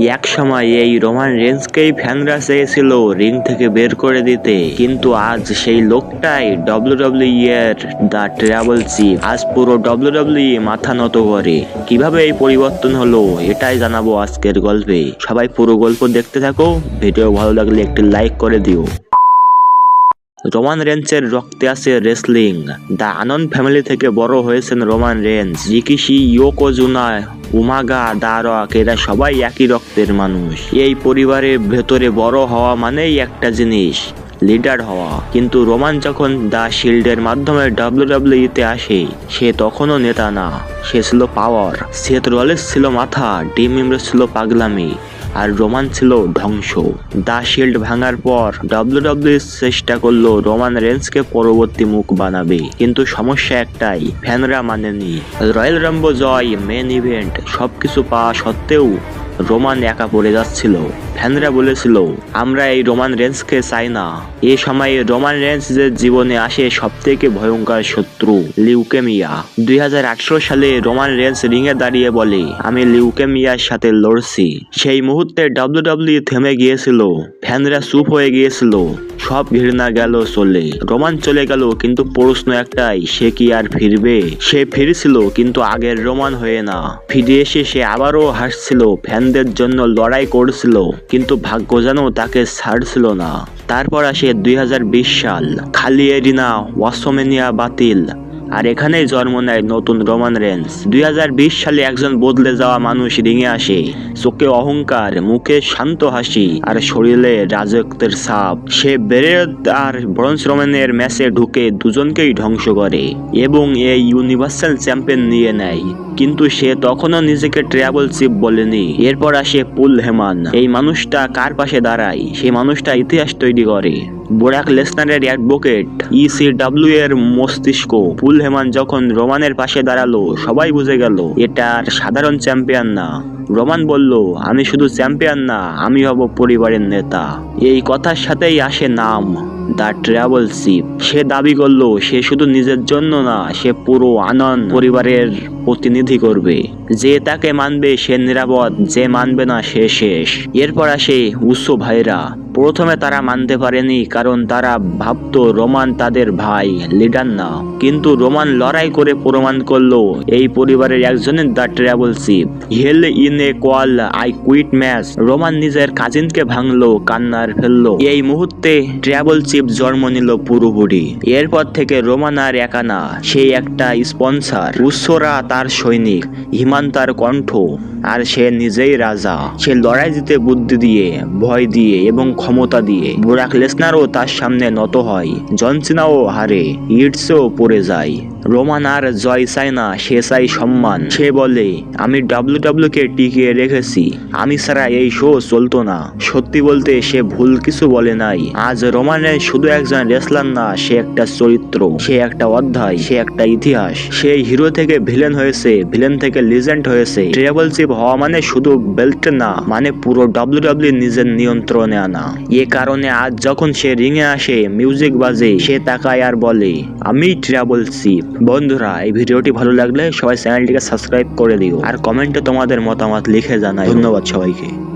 এক সময় এই রোমান রেঞ্জকেই ফ্যানরা চেয়েছিল রিং থেকে বের করে দিতে। কিন্তু আজ সেই লোকটাই ডব্লিউডব্লিউ এর দ্য ট্রাভেল চিফ। আজ পুরো ডব্লিউ ডব্লিউডব্লিউ মাথা নত করে। কীভাবে এই পরিবর্তন হলো, এটাই জানাব আজকের গল্পে। সবাই পুরো গল্প দেখতে থাকো। ভিডিও ভালো লাগলে একটি লাইক করে দিও। রোমান রেঞ্জের রক্তে আছে রেসলিং। দ্য আনন্দ ফ্যামিলি থেকে বড় হয়েছেন রোমান রেঞ্জ। জিকিসি ইয়োকোজুনা উমাগা দারক এরা সবাই একই রক্তের মানুষ। এই পরিবারের ভেতরে বড় হওয়া মানেই একটা জিনিস, লিডার হওয়া। কিন্তু রোমান যখন দ্য শিল্ডের মাধ্যমে ডাব্লিউ তে আসে, সে তখনও নেতা না, সে ছিল পাওয়ার। সেত রলেস ছিল মাথা, ডিম ইমরেস ছিল পাগলামি। আর রোমান ছিল ধ্বংস। দ্য শিল্ড ভাঙার পর ডাব্লিউডাব্লিউ চেষ্টা করল রোমান রেঞ্জকে পরবর্তী মুখ বানাবে। কিন্তু সমস্যা একটাই, ফ্যানরা মানেনি। রয়্যাল রাম্বো জয় মেন ইভেন্ট, সবকিছু পাওয়া সত্ত্বেও রোমান একা পড়ে যাচ্ছিল। ফ্যানরা বলেছিল, আমরা এই রোমান রেঞ্জকে চাই না। এ সময়ে রোমান যে জীবনে আসে সব থেকে ভয়ঙ্কর শত্রু, লিউকেমিয়া। দুই সালে রোমান রেঞ্জ রিংয়ে দাঁড়িয়ে বলে, আমি লিউকেমিয়ার সাথে লড়ছি। সেই মুহূর্তে ডাব্লিউডব্লিউ থেমে গিয়েছিল। ফ্যানরা চুপ হয়ে গিয়েছিল। সব ঘৃণা গেল চলে। রোমান চলে গেল, কিন্তু প্রশ্ন একটাই, সে কি আর ফিরবে? সে ফিরছিল, কিন্তু আগের রোমান হয়ে না। ফিরে এসে সে আবারও হাসছিল, ফ্যানদের জন্য লড়াই করছিল। কিন্তু ভাগ্য যেন তাকে ছাড়ছিল না। তারপর আসে দুই হাজার বিশ সাল। খালি এরিনা ওয়াসোমেনিয়া বাতিল। আর এখানেই জন্ম নেয় নতুন রোমান রেঞ্জ। দুই সালে একজন বদলে যাওয়া মানুষ রিঙে আসে। চোখে অহংকার, মুখে শান্ত হাসি আর শরীরে রাজত্বের ছাপ। সে বেরেদ আর ব্রঞ্জ রোমানের ম্যাচে ঢুকে দুজনকেই ধ্বংস করে এবং এই ইউনিভার্সাল চ্যাম্পিয়ন নিয়ে নেয়। কিন্তু সে তখনও নিজেকে ট্রাভেল চিপ বলেনি। এরপর আসে পুল হেমান এই মানুষটা কার পাশে দাঁড়ায়? সেই মানুষটা ইতিহাস তৈরি করে। বোরাক লেসনারের অ্যাডভোকেট ইসিডব্লিউ এর মস্তিষ্ক। পুল হেমান যখন রোমানের পাশে দাঁড়াল, সবাই বুঝে গেল, এটা আর সাধারণ চ্যাম্পিয়ন না। রোমান বলল, আমি শুধু চ্যাম্পিয়ন না, আমি হব পরিবারের নেতা। এই কথার সাথেই আসে নাম, দ্য ট্রাভেল শিপ। সে দাবি করল, সে শুধু নিজের জন্য না, সে পুরো আনন্দ পরিবারের প্রতিনিধি করবে। যে তাকে মানবে সে নিরাপদ, যে মানবে না সে শেষ। এরপর আসে উৎস ভাইরা। প্রথমে তারা মানতে পারেনি, কারণ তারা ভাবতো রোমান তাদের ভাই লিডার না কিন্তু রোমান লড়াই করে প্রমাণ করল, এই পরিবারের একজনের the tribal chief hell in a cell I quit match. Roman নিজের কাজিনকে ভাঙলো, কান্নার ফেলল। এই মুহূর্তে ট্রাভেল চিপ জন্ম নিল পুরোপুরি। এরপর থেকে রোমান আর একা না সেই একটা স্পন্সর। উৎসরা তার সৈনিক, হিমান তার কণ্ঠ, আর সে নিজেই রাজা। সে লড়াই জিতে বুদ্ধি দিয়ে, ভয় দিয়ে এবং ক্ষমতা দিয়ে। বোরাক লেসনারও তার সামনে নত হয়। জনসিনাও হারে ইটসও পড়ে যায়। রোমান আর জয় চায় না সে চাই সম্মান। সে বলে, আমি ডাব্লিউ কে টিকিয়ে রেখেছি। আমি ছাড়া এই শো চলতো না। সত্যি বলতে সে ভুল কিছু বলে নাই। আজ রোমানের শুধু একজন রেসলার না, সে একটা চরিত্র, সে একটা অধ্যায়, সে একটা ইতিহাস। সে হিরো থেকে ভিলেন হয়েছে, ভিলেন থেকে লিজেন্ড হয়েছে। ট্রেবল চিপ হওয়া মানে শুধু বেল্ট না মানে পুরো ডাব্লিউ নিজের নিয়ন্ত্রণে আনা। এ কারণে আজ যখন সে রিঙে আসে, মিউজিক বাজে, সে তাকায় আর বলে, আমি ট্রাভেল চিপ। বন্ধুরা, এই ভিডিওটি ভালো লাগলে সবাই চ্যানেলটিকে সাবস্ক্রাইব করে দিও। আর কমেন্টে তোমাদের মতামত লিখে জানাই। ধন্যবাদ সবাইকে।